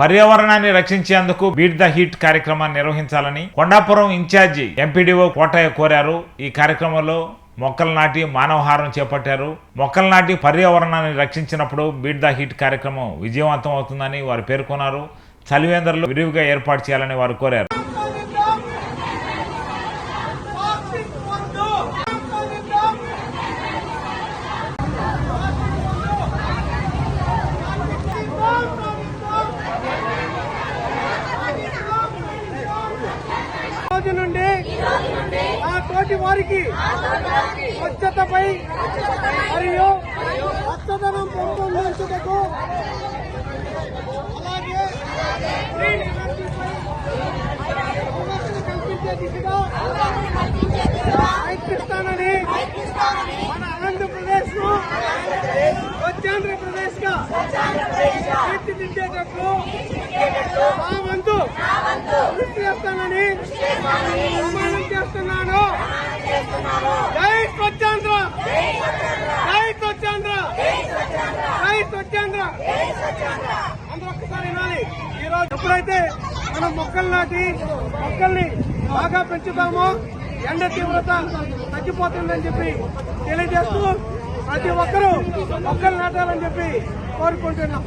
పర్యావరణాన్ని రక్షించేందుకు beat the heat కార్యక్రమాన్ని నిర్వహించాలని కొండాపురం ఇన్ఛార్జి ఎంపీడీఓ కోటయ్య కోరారు. ఈ కార్యక్రమంలో మొక్కలు నాటి మానవహారం చేపట్టారు. మొక్కలు నాటి పర్యావరణాన్ని రక్షించినప్పుడు బీట్ ద హీట్ కార్యక్రమం విజయవంతం అవుతుందని వారు పేర్కొన్నారు. చలివేందర్లు విరివిగా ఏర్పాటు చేయాలని వారు కోరారు. రోజు నుండి ఆ తోటి వారికి స్వచ్ఛతపై మరియు రక్తదనం పెంపొందించుటకు అలాగే గ్రీన్ ఎనర్జీపై అవగాహన కల్పించే దిశగా ప్రయత్నిస్తానని మన ఆంధ్రప్రదేశ్ను స్వచ్ఛాంధ్రప్రదేశ్గా తీర్చిదిద్దేటట్లు మా వంతు కృషి చేస్తానని ప్రమాణం చేస్తున్నాను. జై స్వచ్ఛాంధ్ర! జై స్వచ్ఛాంధ్ర! జై స్వచ్ఛాంధ్ర! అందరూ ఒక్కసారి వినాలి. ఈరోజు ఎప్పుడైతే మనం మొక్కలు నాటి మొక్కల్ని బాగా పెంచుతామో ఎండ తీవ్రత తగ్గిపోతుందని చెప్పి తెలియజేస్తూ ప్రతి ఒక్కరూ మొక్కలు నాటాలని చెప్పి కోరుకుంటున్నాం.